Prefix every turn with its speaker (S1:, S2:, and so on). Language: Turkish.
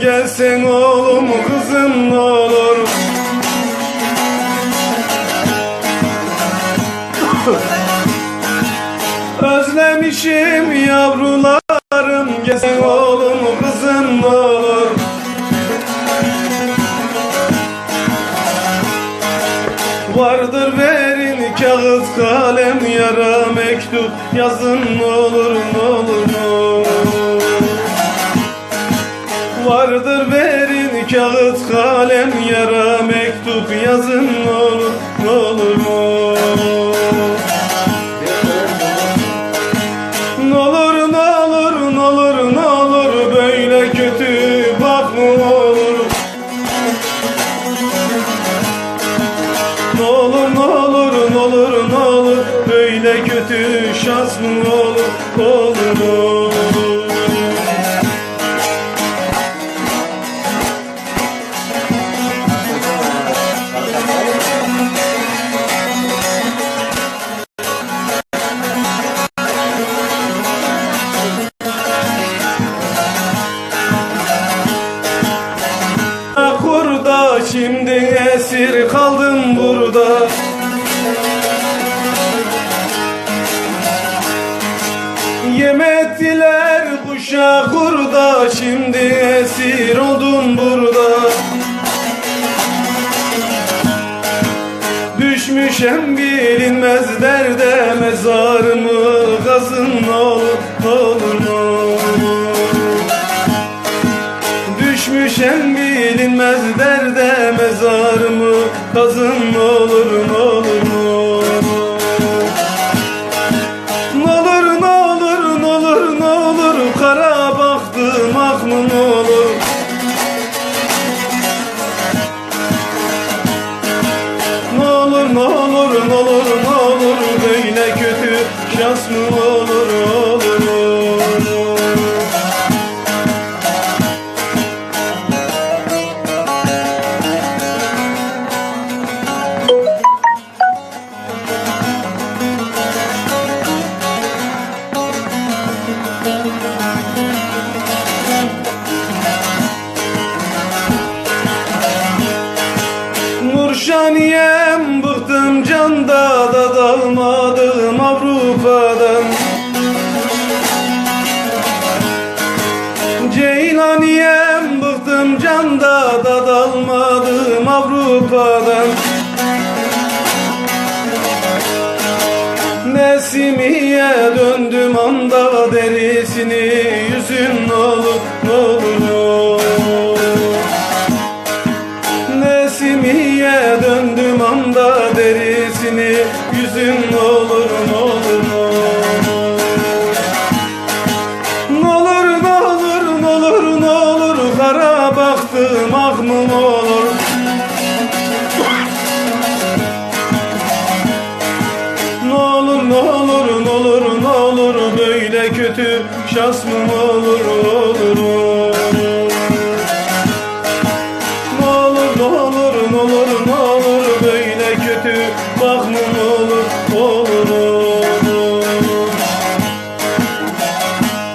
S1: gelsen oğlum kızım ne olur. Özlemişim yavrularım gelsen oğlum kızım ne olur. Vardır verin kağıt kalem yara mektup yazın olur ne olur ne olur Vardır verin kağıt kalem yara mektup yazın olur olur ne olur olur olur olur olur böyle kötü olur Ne olur? Olur olur ne olur böyle kötü şans mı olur olur olur şimdi esir kaldım burada. Yemediler kuşa kurda şimdi esir oldum burada. Düşmüşem bilinmez derde mezarımı kazın olur olur olur Düşmüşem bilinmez derde mezarımı kazın ne olur ne olur ne olur Ne olur ne olur ne olur ne olur kara baktım ah mı ne olur? Ne olur ne olur ne olur ne olur böyle kötü şans mı olur Nurşaniyem bıktım canda da dalmadım Avrupa'dan. Ceylaniyem bıktım canda da dalmadım Avrupa'dan. Nesimiye döndüm anda derisini yüzün olur döndüm anda derisini yüzün olur ne olur ne olur Ne olur ne olur ne olur ne olur? Kara baktım ah mı ne olur? Ne olur ne olur ne olur ne olur? Böyle kötü şans mı olur olur olur kötü olur olur